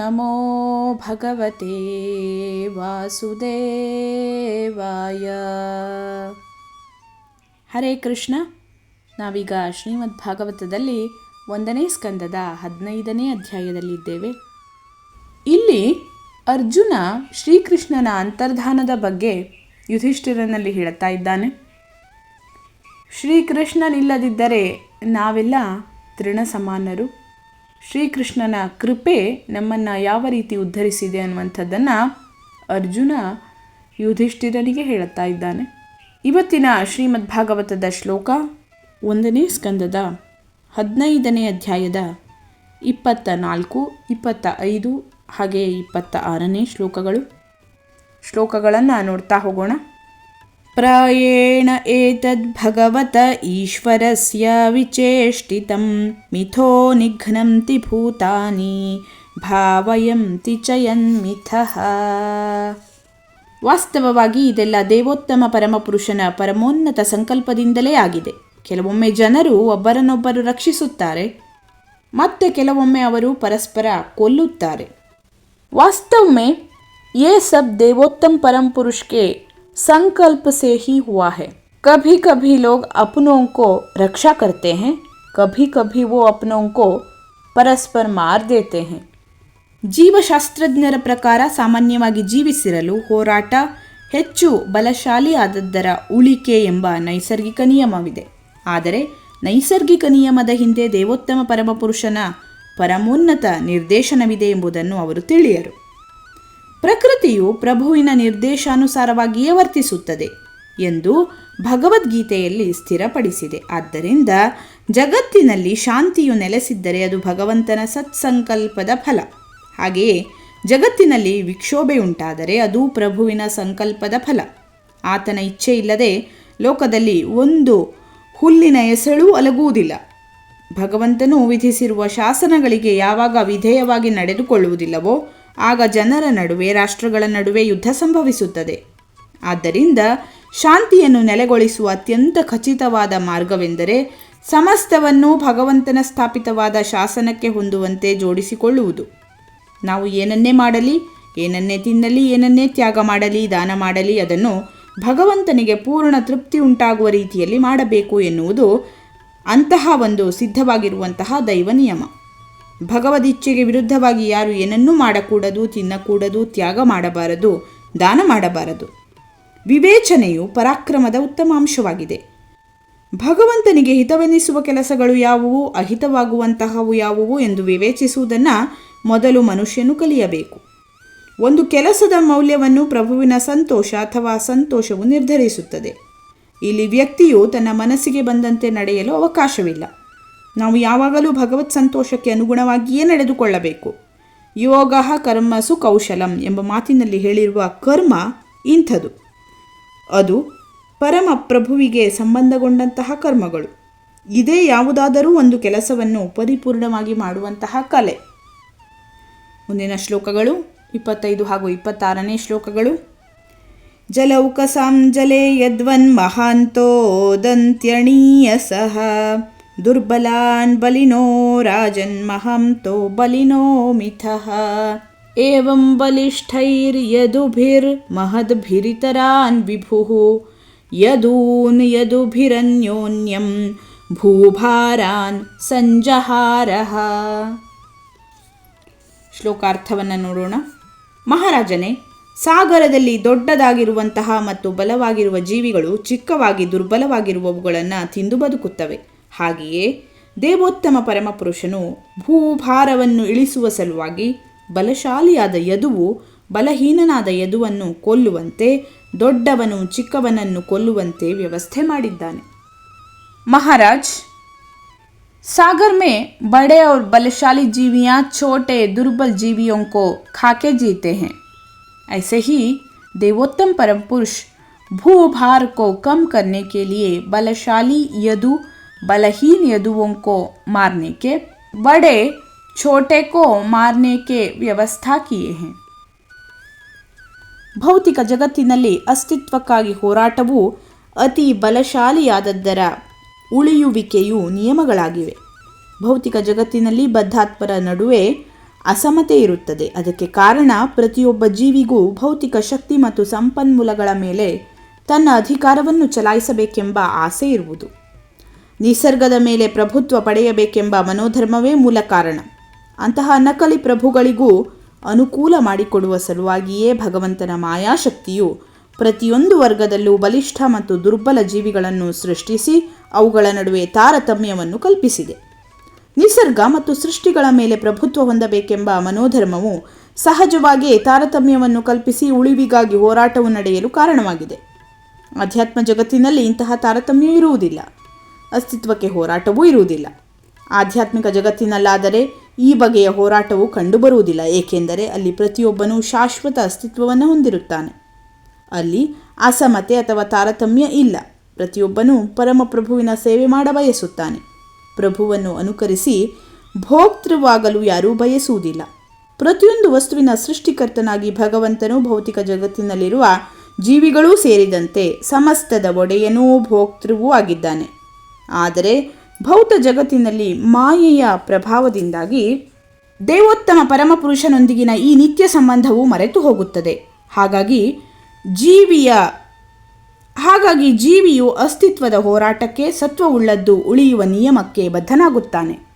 ನಮೋ ಭಗವತೆ ವಾಸುದೇವಾಯ ಹರೇ ಕೃಷ್ಣ. ನಾವೀಗ ಶ್ರೀಮದ್ ಭಾಗವತದಲ್ಲಿ ಒಂದನೇ ಸ್ಕಂದದ ಹದಿನೈದನೇ ಅಧ್ಯಾಯದಲ್ಲಿದ್ದೇವೆ. ಇಲ್ಲಿ ಅರ್ಜುನ ಶ್ರೀಕೃಷ್ಣನ ಅಂತರ್ಧಾನದ ಬಗ್ಗೆ ಯುಧಿಷ್ಠಿರನಲ್ಲಿ ಹೇಳುತ್ತಾ ಇದ್ದಾನೆ. ಶ್ರೀಕೃಷ್ಣನಿಲ್ಲದಿದ್ದರೆ ನಾವೆಲ್ಲ ತೃಣ ಸಮಾನರು ಶ್ರೀಕೃಷ್ಣನ ಕೃಪೆ ನಮ್ಮನ್ನು ಯಾವ ರೀತಿ ಉದ್ಧರಿಸಿದೆ ಅನ್ನುವಂಥದ್ದನ್ನು ಅರ್ಜುನ ಯುಧಿಷ್ಠಿರನಿಗೆ ಹೇಳುತ್ತಾ ಇದ್ದಾನೆ. ಇವತ್ತಿನ ಶ್ರೀಮದ್ ಭಾಗವತದ ಶ್ಲೋಕ ಒಂದನೇ ಸ್ಕಂದದ ಹದಿನೈದನೇ ಅಧ್ಯಾಯದ ಇಪ್ಪತ್ತ ನಾಲ್ಕು ಇಪ್ಪತ್ತ ಐದು ಹಾಗೆ ಇಪ್ಪತ್ತ ಆರನೇ ಶ್ಲೋಕಗಳು. ಶ್ಲೋಕಗಳನ್ನು ನೋಡ್ತಾ ಹೋಗೋಣ. ಪ್ರಾಯೇಣ ಏತದ್ಭಗವತ ಈಶ್ವರಸ್ಯ ವಿಚೇಷ್ಟಿತಂ ಮಿಥೋ ನಿಘ್ನಂತಿ ಭೂತಾನಿ ಭಾವಯಂತಿ ಚಯನ್ಮಿಥಃ ವಾಸ್ತವವಾಗಿ ಇದೆಲ್ಲ ದೇವೋತ್ತಮ ಪರಮಪುರುಷನ ಪರಮೋನ್ನತ ಸಂಕಲ್ಪದಿಂದಲೇ ಆಗಿದೆ ಕೆಲವೊಮ್ಮೆ ಜನರು ಒಬ್ಬರನ್ನೊಬ್ಬರು ರಕ್ಷಿಸುತ್ತಾರೆ ಮತ್ತೆ ಕೆಲವೊಮ್ಮೆ ಅವರು ಪರಸ್ಪರ ಕೊಲ್ಲುತ್ತಾರೆ वास्तव में ये सब देवोत्तम परम पुरुष के संकल्प से ही हुआ है कभी कभी लोग अपनों को रक्षा करते हैं कभी कभी वो अपनों को ಪರಸ್ಪರ ಮಾರ್ ದೇತೆ हैं ಜೀವಶಾಸ್ತ್ರಜ್ಞರ ಪ್ರಕಾರ ಸಾಮಾನ್ಯವಾಗಿ ಜೀವಿಸಿರಲು ಹೋರಾಟ ಹೆಚ್ಚು ಬಲಶಾಲಿ ಆದದ್ದರ ಉಳಿಕೆ ಎಂಬ ನೈಸರ್ಗಿಕ ನಿಯಮವಿದೆ ಆದರೆ ನೈಸರ್ಗಿಕ ನಿಯಮದ ಹಿಂದೆ ದೇವೋತ್ತಮ ಪರಮಪುರುಷನ ಪರಮೋನ್ನತ ನಿರ್ದೇಶನವಿದೆ ಎಂಬುದನ್ನು ಅವರು ತಿಳಿಯರು ಪ್ರಕೃತಿಯು ಪ್ರಭುವಿನ ನಿರ್ದೇಶಾನುಸಾರವಾಗಿಯೇ ವರ್ತಿಸುತ್ತದೆ ಎಂದು ಭಗವದ್ಗೀತೆಯಲ್ಲಿ ಸ್ಥಿರಪಡಿಸಿದೆ. ಆದ್ದರಿಂದ ಜಗತ್ತಿನಲ್ಲಿ ಶಾಂತಿಯು ನೆಲೆಸಿದ್ದರೆ ಅದು ಭಗವಂತನ ಸತ್ಸಂಕಲ್ಪದ ಫಲ. ಹಾಗೆಯೇ ಜಗತ್ತಿನಲ್ಲಿ ವಿಕ್ಷೋಭೆಯುಂಟಾದರೆ ಅದು ಪ್ರಭುವಿನ ಸಂಕಲ್ಪದ ಫಲ. ಆತನ ಇಚ್ಛೆ ಇಲ್ಲದೆ ಲೋಕದಲ್ಲಿ ಒಂದು ಹುಲ್ಲಿನ ಎಸಳೂ ಅಲಗುವುದಿಲ್ಲ. ಭಗವಂತನು ವಿಧಿಸಿರುವ ಶಾಸನಗಳಿಗೆ ಯಾವಾಗ ವಿಧೇಯವಾಗಿ ನಡೆದುಕೊಳ್ಳುವುದಿಲ್ಲವೋ ಆಗ ಜನರ ನಡುವೆ, ರಾಷ್ಟ್ರಗಳ ನಡುವೆ ಯುದ್ಧ ಸಂಭವಿಸುತ್ತದೆ. ಆದ್ದರಿಂದ ಶಾಂತಿಯನ್ನು ನೆಲೆಗೊಳಿಸುವ ಅತ್ಯಂತ ಖಚಿತವಾದ ಮಾರ್ಗವೆಂದರೆ ಸಮಸ್ತವನ್ನು ಭಗವಂತನ ಸ್ಥಾಪಿತವಾದ ಶಾಸನಕ್ಕೆ ಹೊಂದುವಂತೆ ಜೋಡಿಸಿಕೊಳ್ಳುವುದು. ನಾವು ಏನನ್ನೇ ಮಾಡಲಿ, ಏನನ್ನೇ ತಿನ್ನಲಿ, ಏನನ್ನೇ ತ್ಯಾಗ ಮಾಡಲಿ, ದಾನ ಮಾಡಲಿ, ಅದನ್ನು ಭಗವಂತನಿಗೆ ಪೂರ್ಣ ತೃಪ್ತಿ ಉಂಟಾಗುವ ರೀತಿಯಲ್ಲಿ ಮಾಡಬೇಕು ಎನ್ನುವುದು ಅಂತಹ ಒಂದು ಸಿದ್ಧವಾಗಿರುವಂತಹ ದೈವ ನಿಯಮ. ಭಗವದಿಚ್ಛೆಗೆ ವಿರುದ್ಧವಾಗಿ ಯಾರು ಏನನ್ನೂ ಮಾಡಕೂಡದು, ತಿನ್ನಕೂಡದು, ತ್ಯಾಗ ಮಾಡಬಾರದು, ದಾನ ಮಾಡಬಾರದು. ವಿವೇಚನೆಯು ಪರಾಕ್ರಮದ ಉತ್ತಮ ಅಂಶವಾಗಿದೆ. ಭಗವಂತನಿಗೆ ಹಿತವೆನಿಸುವ ಕೆಲಸಗಳು ಯಾವುವು, ಅಹಿತವಾಗುವಂತಹವು ಯಾವುವು ಎಂದು ವಿವೇಚಿಸುವುದನ್ನು ಮೊದಲು ಮನುಷ್ಯನು ಕಲಿಯಬೇಕು. ಒಂದು ಕೆಲಸದ ಮೌಲ್ಯವನ್ನು ಪ್ರಭುವಿನ ಸಂತೋಷ ಅಥವಾ ಸಂತೋಷವು ನಿರ್ಧರಿಸುತ್ತದೆ. ಇಲ್ಲಿ ವ್ಯಕ್ತಿಯು ತನ್ನ ಮನಸ್ಸಿಗೆ ಬಂದಂತೆ ನಡೆಯಲು ಅವಕಾಶವಿಲ್ಲ. ನಾವು ಯಾವಾಗಲೂ ಭಗವತ್ ಸಂತೋಷಕ್ಕೆ ಅನುಗುಣವಾಗಿಯೇ ನಡೆದುಕೊಳ್ಳಬೇಕು. ಯೋಗ ಕರ್ಮಸು ಕೌಶಲಂ ಎಂಬ ಮಾತಿನಲ್ಲಿ ಹೇಳಿರುವ ಕರ್ಮ ಇಂಥದು. ಅದು ಪರಮ ಪ್ರಭುವಿಗೆ ಸಂಬಂಧಗೊಂಡಂತಹ ಕರ್ಮಗಳು. ಇದೇ ಯಾವುದಾದರೂ ಒಂದು ಕೆಲಸವನ್ನು ಪರಿಪೂರ್ಣವಾಗಿ ಮಾಡುವಂತಹ ಕಲೆ. ಮುಂದಿನ ಶ್ಲೋಕಗಳು ಇಪ್ಪತ್ತೈದು ಹಾಗೂ ಇಪ್ಪತ್ತಾರನೇ ಶ್ಲೋಕಗಳು. ಜಲೌಕಸಾಂ ಜಲೆ ಯದ್ವನ್ ಮಹಾಂತೋದಂತ್ಯಣೀಯ ಸಹ. ದುರ್ಬಲಾನ್ ಬಲಿನೋ ರಾಜನ್ ಮಹಂತೋ ಬಲಿನೋ ಮಿಥಃ ಏವಂ ಬಲಿಷ್ಠೈರ್ಯದುಭಿರ್ಮಹದ್ಭಿರಿತರಾನ್ ವಿಭುಃ ಯದೂನ್ ಯದುಭಿರನ್ಯೋನ್ಯಂ ಭೂಭಾರಾನ್ ಸಂಜಹಾರಃ ಶ್ಲೋಕಾರ್ಥವನ್ನು ನೋಡೋಣ. ಮಹಾರಾಜನೇ, ಸಾಗರದಲ್ಲಿ ದೊಡ್ಡದಾಗಿರುವಂತಹ ಮತ್ತು ಬಲವಾಗಿರುವ ಜೀವಿಗಳು ಚಿಕ್ಕವಾಗಿ ದುರ್ಬಲವಾಗಿರುವವುಗಳನ್ನು ತಿಂದು ಬದುಕುತ್ತವೆ. ಹಾಗೆಯೇ ದೇವೋತ್ತಮ ಪರಮಪುರುಷನು ಭೂಭಾರವನ್ನು ಇಳಿಸುವ ಸಲುವಾಗಿ ಬಲಶಾಲಿಯಾದ ಯದುವು ಬಲಹೀನನಾದ ಯದುವನ್ನು ಕೊಲ್ಲುವಂತೆ ದೊಡ್ಡವನು ಚಿಕ್ಕವನನ್ನು ಕೊಲ್ಲುವಂತೆ ವ್ಯವಸ್ಥೆ ಮಾಡಿದ್ದಾನೆ ಮಹಾರಾಜ್ सागर में बड़े और बलशाली जीवियां छोटे दुर्बल जीवियों को खाके जीते हैं ऐसे ही देवोत्तम परम पुरुष भूभार को कम करने के लिए बलशाली यदु बलहीन यदुओं को मारने के बड़े छोटे को मारने के व्यवस्था किए हैं ಭೌತಿಕ ಜಗತ್ತಿನಲ್ಲಿ ಅಸ್ತಿತ್ವಕ್ಕಾಗಿ ಹೋರಾಟವು ಅತಿ ಬಲಶಾಲಿಯಾದದ್ದರ ಉಳಿಯುವಿಕೆಯು ನಿಯಮಗಳಾಗಿವೆ ಭೌತಿಕ ಜಗತ್ತಿನಲ್ಲಿ ಬದ್ಧಾತ್ಮರ ನಡುವೆ ಅಸಮತೆ ಇರುತ್ತದೆ ಅದಕ್ಕೆ ಕಾರಣ ಪ್ರತಿಯೊಬ್ಬ ಜೀವಿಗೂ ಭೌತಿಕ ಶಕ್ತಿ ಮತ್ತು ಸಂಪನ್ಮೂಲಗಳ ಮೇಲೆ ತನ್ನ ಅಧಿಕಾರವನ್ನು ಚಲಾಯಿಸಬೇಕೆಂಬ ಆಸೆ ಇರುವುದು ನಿಸರ್ಗದ ಮೇಲೆ ಪ್ರಭುತ್ವ ಪಡೆಯಬೇಕೆಂಬ ಮನೋಧರ್ಮವೇ ಮೂಲ ಕಾರಣ. ಅಂತಹ ನಕಲಿ ಪ್ರಭುಗಳಿಗೂ ಅನುಕೂಲ ಮಾಡಿಕೊಡುವ ಸಲುವಾಗಿಯೇ ಭಗವಂತನ ಮಾಯಾಶಕ್ತಿಯು ಪ್ರತಿಯೊಂದು ವರ್ಗದಲ್ಲೂ ಬಲಿಷ್ಠ ಮತ್ತು ದುರ್ಬಲ ಜೀವಿಗಳನ್ನು ಸೃಷ್ಟಿಸಿ ಅವುಗಳ ನಡುವೆ ತಾರತಮ್ಯವನ್ನು ಕಲ್ಪಿಸಿದೆ. ನಿಸರ್ಗ ಮತ್ತು ಸೃಷ್ಟಿಗಳ ಮೇಲೆ ಪ್ರಭುತ್ವ ಹೊಂದಬೇಕೆಂಬ ಮನೋಧರ್ಮವು ಸಹಜವಾಗಿಯೇ ತಾರತಮ್ಯವನ್ನು ಕಲ್ಪಿಸಿ ಉಳಿವಿಗಾಗಿ ಹೋರಾಟವು ನಡೆಯಲು ಕಾರಣವಾಗಿದೆ. ಅಧ್ಯಾತ್ಮ ಜಗತ್ತಿನಲ್ಲಿ ಇಂತಹ ತಾರತಮ್ಯ ಇರುವುದಿಲ್ಲ. ಅಸ್ತಿತ್ವಕ್ಕೆ ಹೋರಾಟವೂ ಇರುವುದಿಲ್ಲ. ಆಧ್ಯಾತ್ಮಿಕ ಜಗತ್ತಿನಲ್ಲಾದರೆ ಈ ಬಗೆಯ ಹೋರಾಟವು ಕಂಡುಬರುವುದಿಲ್ಲ, ಏಕೆಂದರೆ ಅಲ್ಲಿ ಪ್ರತಿಯೊಬ್ಬನೂ ಶಾಶ್ವತ ಅಸ್ತಿತ್ವವನ್ನು ಹೊಂದಿರುತ್ತಾನೆ. ಅಲ್ಲಿ ಅಸಮತೆ ಅಥವಾ ತಾರತಮ್ಯ ಇಲ್ಲ. ಪ್ರತಿಯೊಬ್ಬನೂ ಪರಮಪ್ರಭುವಿನ ಸೇವೆ ಮಾಡ ಬಯಸುತ್ತಾನೆ. ಪ್ರಭುವನ್ನು ಅನುಕರಿಸಿ ಭೋಕ್ತೃವಾಗಲು ಯಾರೂ ಬಯಸುವುದಿಲ್ಲ. ಪ್ರತಿಯೊಂದು ವಸ್ತುವಿನ ಸೃಷ್ಟಿಕರ್ತನಾಗಿ ಭಗವಂತನು ಭೌತಿಕ ಜಗತ್ತಿನಲ್ಲಿರುವ ಜೀವಿಗಳೂ ಸೇರಿದಂತೆ ಸಮಸ್ತದ ಒಡೆಯನೂ ಭೋಕ್ತೃವೂ ಆಗಿದ್ದಾನೆ. ಆದರೆ ಭೌತ ಜಗತ್ತಿನಲ್ಲಿ ಮಾಯೆಯ ಪ್ರಭಾವದಿಂದಾಗಿ ದೇವೋತ್ತಮ ಪರಮಪುರುಷನೊಂದಿಗಿನ ಈ ನಿತ್ಯ ಸಂಬಂಧವು ಮರೆತು ಹೋಗುತ್ತದೆ. ಹಾಗಾಗಿ ಜೀವಿಯ, ಹಾಗಾಗಿ ಜೀವಿಯು ಅಸ್ತಿತ್ವದ ಹೋರಾಟಕ್ಕೆ ಸತ್ವವುಳ್ಳದ್ದು ಉಳಿಯುವ ನಿಯಮಕ್ಕೆ ಬದ್ಧನಾಗುತ್ತಾನೆ.